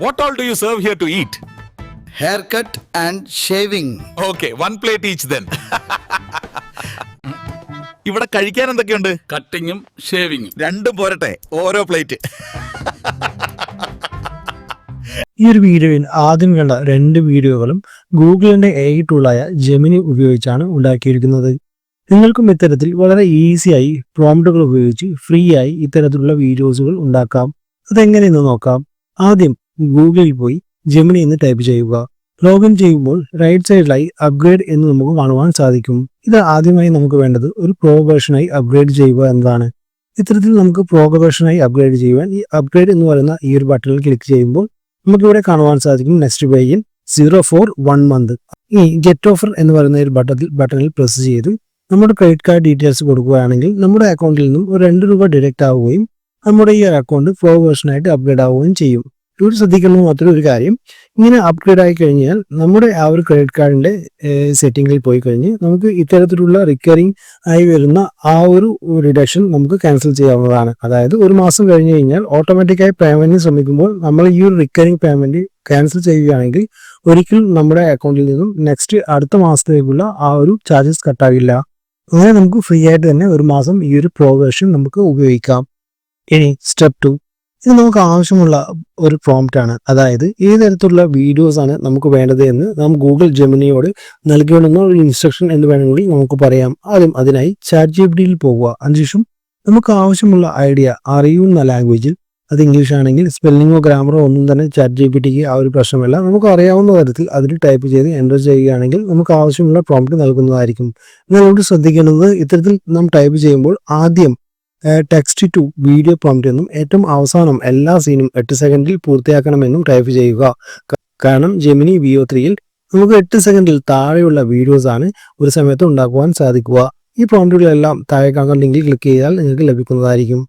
What all do you serve here to eat hair cut and shaving okay one plate each then ഇവിടെ കഴിക്കാൻ എന്തൊക്കെയുണ്ട്? കട്ടിങ്ങും ഷേവിങ്ങും രണ്ടും പോരട്ടെ ഓരോ പ്ലേറ്റ് ഈ ഒരു വീഡിയോയിൽ ആദ്യം കണ്ട രണ്ട് വീഡിയോകളും ഗൂഗിളിന്റെ എ ടൂളായ ജെമിനി ഉപയോഗിച്ചാണ് ഉണ്ടാക്കിയിരിക്കുന്നത്. നിങ്ങൾക്കും ഇത്തരത്തിൽ വളരെ ഈസിയായി പ്രോംപ്റ്റുകൾ ഉപയോഗിച്ച് ഫ്രീ ആയി ഇത്തരത്തിലുള്ള വീഡിയോസുകൾ ഉണ്ടാക്കാം. അതെങ്ങനെയെന്ന് നോക്കാം. ആദ്യം ഗൂഗിളിൽ പോയി ജെമിനി എന്ന് ടൈപ്പ് ചെയ്യുക. ലോഗിൻ ചെയ്യുമ്പോൾ റൈറ്റ് സൈഡിലായി അപ്ഗ്രേഡ് എന്ന് നമുക്ക് കാണുവാൻ സാധിക്കും. ഇത് ആദ്യമായി നമുക്ക് വേണ്ടത് ഒരു പ്രോ വേർഷനായി അപ്ഗ്രേഡ് ചെയ്യുക എന്നതാണ്. ഇത്തരത്തിൽ നമുക്ക് പ്രോ വേർഷനായി അപ്ഗ്രേഡ് ചെയ്യുവാൻ ഈ അപ്ഗ്രേഡ് എന്ന് പറയുന്ന ഈ ഒരു ബട്ടണിൽ ക്ലിക്ക് ചെയ്യുമ്പോൾ നമുക്കിവിടെ കാണുവാൻ സാധിക്കും നെക്സ്റ്റ് പേയിൽ സീറോ ഫോർ വൺ മന്ത്. ഈ ഗെറ്റ് ഓഫർ എന്ന് പറയുന്ന ഒരു ബട്ടണിൽ ബട്ടണിൽ പ്രസ് ചെയ്ത് നമ്മുടെ ക്രെഡിറ്റ് കാർഡ് ഡീറ്റെയിൽസ് കൊടുക്കുകയാണെങ്കിൽ നമ്മുടെ അക്കൗണ്ടിൽ നിന്നും ഒരു രണ്ട് രൂപ ഡിഡക്റ്റ് ആവുകയും നമ്മുടെ ഈ അക്കൗണ്ട് പ്രോ വേർഷനായിട്ട് അപ്ഗ്രേഡ് ആവുകയും ചെയ്യും. ഇവിടെ ശ്രദ്ധിക്കുന്ന മാത്രം ഒരു കാര്യം ഇങ്ങനെ അപ്ഗ്രേഡ് ആയി കഴിഞ്ഞാൽ നമ്മുടെ ആ ഒരു ക്രെഡിറ്റ് കാർഡിന്റെ സെറ്റിംഗിൽ പോയി കഴിഞ്ഞ് നമുക്ക് ഇത്തരത്തിലുള്ള റിക്കറിങ് ആയി വരുന്ന ആ ഒരു റിഡക്ഷൻ നമുക്ക് ക്യാൻസൽ ചെയ്യാവുന്നതാണ്. അതായത് ഒരു മാസം കഴിഞ്ഞ് കഴിഞ്ഞാൽ ഓട്ടോമാറ്റിക്കായി പേയ്മെന്റിന് ശ്രമിക്കുമ്പോൾ നമ്മൾ ഈ ഒരു റിക്കറിങ് പേയ്മെന്റ് ക്യാൻസൽ ചെയ്യുകയാണെങ്കിൽ ഒരിക്കലും നമ്മുടെ അക്കൗണ്ടിൽ നിന്നും നെക്സ്റ്റ് അടുത്ത മാസത്തേക്കുള്ള ആ ഒരു ചാർജസ് കട്ടാകില്ല അങ്ങനെ നമുക്ക് ഫ്രീ ആയിട്ട് തന്നെ ഒരു മാസം ഈ ഒരു പ്രോവേഷൻ നമുക്ക് ഉപയോഗിക്കാം. ഇനി സ്റ്റെപ്പ് ടു ഇത് നമുക്ക് ആവശ്യമുള്ള ഒരു പ്രോംപ്റ്റ് ആണ്. അതായത് ഏത് തരത്തിലുള്ള വീഡിയോസ് ആണ് നമുക്ക് വേണ്ടത് എന്ന് നാം ഗൂഗിൾ ജെമിനിയോട് നൽകിയുള്ള ഒരു ഇൻസ്ട്രക്ഷൻ എന്ന് വേണമെങ്കിൽ നമുക്ക് പറയാം. ആദ്യം അതിനായി ചാറ്റ് ജി ഡിയിൽ പോകുക അതിനുശേഷം നമുക്ക് ആവശ്യമുള്ള ഐഡിയ അറിയുന്ന ലാംഗ്വേജിൽ അത് ഇംഗ്ലീഷ് ആണെങ്കിൽ സ്പെല്ലിങ്ങോ ഗ്രാമറോ ഒന്നും തന്നെ ചാറ്റ് ജി ആ ഒരു പ്രശ്നമല്ല. നമുക്ക് അറിയാവുന്ന തരത്തിൽ അതിൽ ടൈപ്പ് ചെയ്ത് എന്റർ ചെയ്യുകയാണെങ്കിൽ നമുക്ക് ആവശ്യമുള്ള പ്രോംപ്റ്റ് നൽകുന്നതായിരിക്കും. നിങ്ങളോട് ശ്രദ്ധിക്കേണ്ടത് ഇത്തരത്തിൽ നാം ടൈപ്പ് ചെയ്യുമ്പോൾ ആദ്യം ടെക്സ്റ്റ് ടു വീഡിയോ പ്രോംപ്റ്റ് എന്നും ഏറ്റവും അവസാനം എല്ലാ സീനും എട്ട് സെക്കൻഡിൽ പൂർത്തിയാക്കണമെന്നും ടൈപ്പ് ചെയ്യുക. കാരണം ജെമിനി വി ഒ ത്രീയിൽ നമുക്ക് എട്ട് സെക്കൻഡിൽ താഴെയുള്ള വീഡിയോസ് ആണ് ഒരു സമയത്ത് ഉണ്ടാക്കുവാൻ സാധിക്കുക. ഈ പ്രോംപ്റ്റുകളെല്ലാം താഴെ കാണുന്ന ലിങ്കിൽ ക്ലിക്ക് ചെയ്താൽ നിങ്ങൾക്ക് ലഭിക്കുന്നതായിരിക്കും.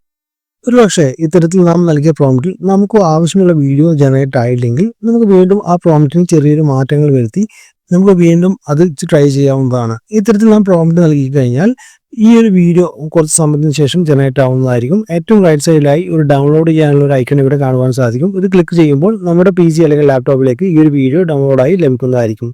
ഒരു പക്ഷേ ഇത്തരത്തിൽ നാം നൽകിയ പ്രോംപ്റ്റിൽ നമുക്ക് ആവശ്യമുള്ള വീഡിയോ ജനറേറ്റ് ആയില്ലെങ്കിൽ നമുക്ക് വീണ്ടും ആ പ്രോംപ്റ്റിന് ചെറിയൊരു മാറ്റങ്ങൾ വരുത്തി നമുക്ക് വീണ്ടും അത് ട്രൈ ചെയ്യാവുന്നതാണ്. ഇത്തരത്തിൽ നാം പ്രോംപ്റ്റ് നൽകി കഴിഞ്ഞാൽ ഈ ഒരു വീഡിയോ കുറച്ച് സമയത്തിന് ശേഷം ജനറേറ്റ് ആവുന്നതായിരിക്കും. ഏറ്റവും റൈറ്റ് സൈഡിലായി ഒരു ഡൗൺലോഡ് ചെയ്യാനുള്ള ഒരു ഐക്കൺ ഇവിടെ കാണുവാൻ സാധിക്കും. ഇത് ക്ലിക്ക് ചെയ്യുമ്പോൾ നമ്മുടെ പി അല്ലെങ്കിൽ ലാപ്ടോപ്പിലേക്ക് ഈ ഒരു വീഡിയോ ഡൗൺലോഡായി ലഭിക്കുന്നതായിരിക്കും.